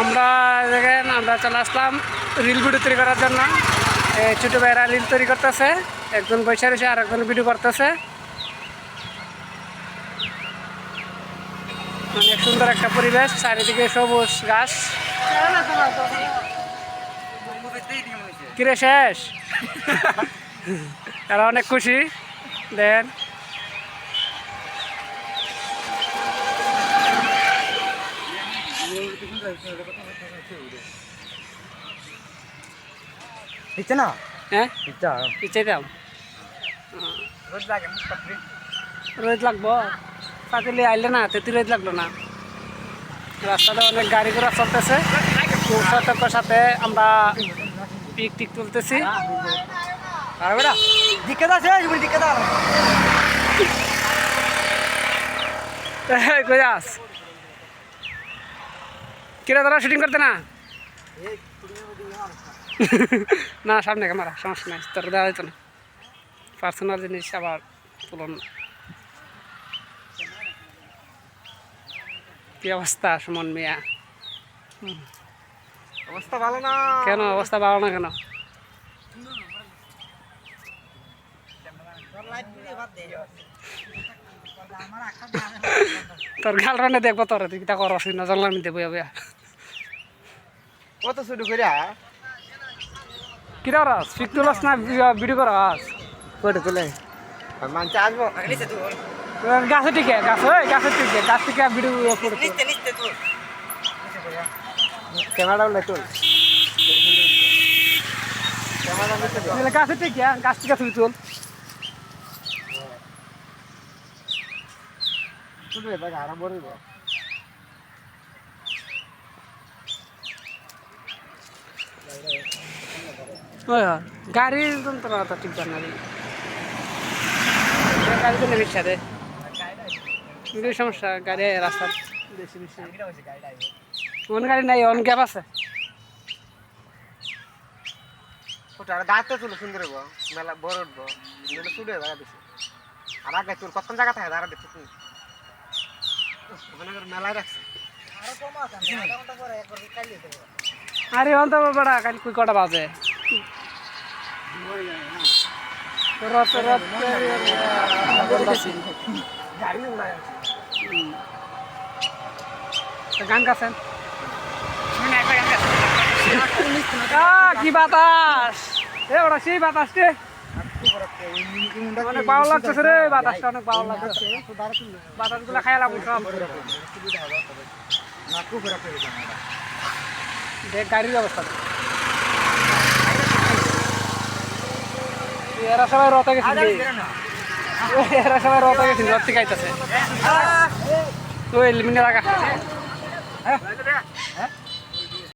আমরা দেখেন আমরা চলে আসলাম রিল ভিডিও তৈরি করার জন্য। এই ছোটো ভাইরা রিল তৈরি করতেছে একজন বৈশা রয়েছে আর একজন ভিডিও করতেছে। অনেক সুন্দর একটা পরিবেশ চারিদিকে সবুজ গাছ। কিরে শেষ? এরা অনেক খুশি। দেন। দিচ্ছে না হ্যাঁ দিচ্ছে ইচ্ছে দাম রোজ লাগে রোদ লাগবো পাতিলে আইলে না তেতি রোদ লাগল না রাস্তাতে অনেক গাড়ি ঘোড়া চলতেছে সতর্কর সাথে আমরা পিক টিক তুলতেছি আর বেটা দিকে দা দিকে দা এই, কই যাস কিরে তোরা শুটিং করতে না? না সামনে ক্যামেরা সমস্যা নাই তোর দেওয়া হইতো না। পার্সোনাল জিনিস আবার তুলন না। কি অবস্থা সুমন মিয়া? অবস্থা ভালো না। কেন অবস্থা ভালো না কেন? তোর গার্লফ্রেন্ডে দেখব তোর তুই তা করস? না জানলাম দেবো কত শুরু করিয়া কি রস? ফিক তুলস না ভিডিও করস ফটো তুলে মানছে আসব? নিচে তুই গাছে টিকে গাছ ওই গাছে টিকে গাছ টিকে ভিডিও ফটো নিচে নিচে তুই ক্যামেরা উল্লে তুল ক্যামেরা নিচে তুল গাছে টিকে গাছ টিকে ছবি তুল তুলবে বাগা আরাম বলব গাড়ি তো নেবে সাথে কিন্তু সমস্যা গাড়ি রাস্তা বেশি বেশি অন গাড়ি নাই অন গ্যাপ আছে। দাঁত তুল সুন্দর হব মেলা বড় উঠবো। মেলা তুলে জায়গা বেশি আর আগে তুল কত জায়গা থাকে জায়গা দেখছিস তুই ওখানে মেলায় রাখছে। আরে অন তো বড়া কাল কুই কটা বাজে? রত রত গান গাছেন? কি বাতাস? এ, ওরা সেই বাতাস রে। অনেক ভালো লাগতেছে রে বাতাসটা অনেক ভালো লাগতেছে। বাতাসগুলা খাই লাগবো সব। দেখ গাড়ির অবস্থা দেখ। এরা সবাই রতে গেছে এরা সবাই রতে গেছে রত্তি খাইতেছে তো এলিমিনে রাখা